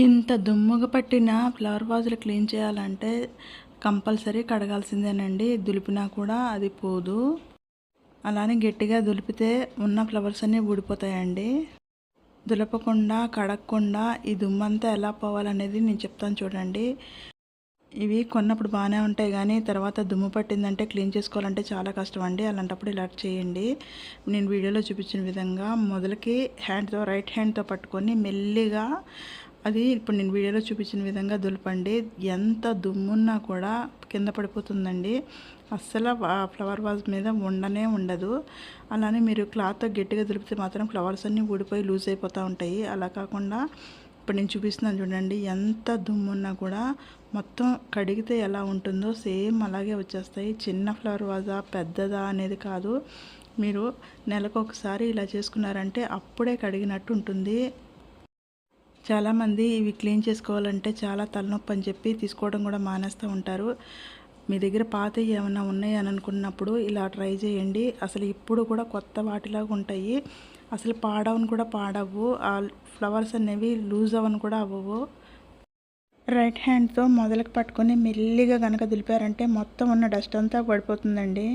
ఇంత దుమ్ముగా పట్టిన ఫ్లవర్ వాజులు క్లీన్ చేయాలంటే కంపల్సరీ కడగాల్సిందేనండి. దులిపినా కూడా అది పోదు. అలానే గట్టిగా దులిపితే ఉన్న ఫ్లవర్స్ అన్నీ ఊడిపోతాయండి. దులపకుండా కడగకుండా ఈ దుమ్మంతా ఎలా పోవాలనేది నేను చెప్తాను చూడండి. ఇవి కొన్నప్పుడు బాగానే ఉంటాయి కానీ తర్వాత దుమ్ము పట్టిందంటే క్లీన్ చేసుకోవాలంటే చాలా కష్టం అండి అలాంటప్పుడు ఇలా చేయండి. నేను వీడియోలో చూపించిన విధంగా మొదలకి హ్యాండ్తో రైట్ హ్యాండ్తో పట్టుకొని మెల్లిగా అది ఇప్పుడు నేను వీడియోలో చూపించిన విధంగా దులపండి. ఎంత దుమ్మున్నా కూడా కింద పడిపోతుందండి. అస్సలు ఫ్లవర్ వాజ్ మీద ఉండనే ఉండదు. అలానే మీరు క్లాత్ గట్టిగా దులిపితే మాత్రం ఫ్లవర్స్ అన్నీ ఊడిపోయి లూజ్ అయిపోతూ ఉంటాయి. అలా కాకుండా ఇప్పుడు నేను చూపిస్తున్నాను చూడండి ఎంత దుమ్మున్నా కూడా మొత్తం కడిగితే ఎలా ఉంటుందో సేమ్ అలాగే వచ్చేస్తాయి. చిన్న ఫ్లవర్ వాజా పెద్దదా అనేది కాదు. మీరు నెలకు ఒకసారి ఇలా చేసుకున్నారంటే అప్పుడే కడిగినట్టు ఉంటుంది. చాలామంది ఇవి క్లీన్ చేసుకోవాలంటే చాలా తలనొప్పి అని చెప్పి తీసుకోవడం కూడా మానేస్తూ ఉంటారు. మీ దగ్గర పాత ఏమైనా ఉన్నాయని అని అనుకున్నప్పుడు ఇలా ట్రై చేయండి. అసలు ఇప్పుడు కూడా కొత్త వాటిలాగా ఉంటాయి. అసలు పాడవని కూడా పాడవు. ఆ ఫ్లవర్స్ అనేవి లూజ్ అవని కూడా అవ్వవు. రైట్ హ్యాండ్తో మొదలకు పట్టుకొని మెల్లిగా కనుక దులిపారంటే మొత్తం ఉన్న డస్ట్ అంతా పడిపోతుందండి.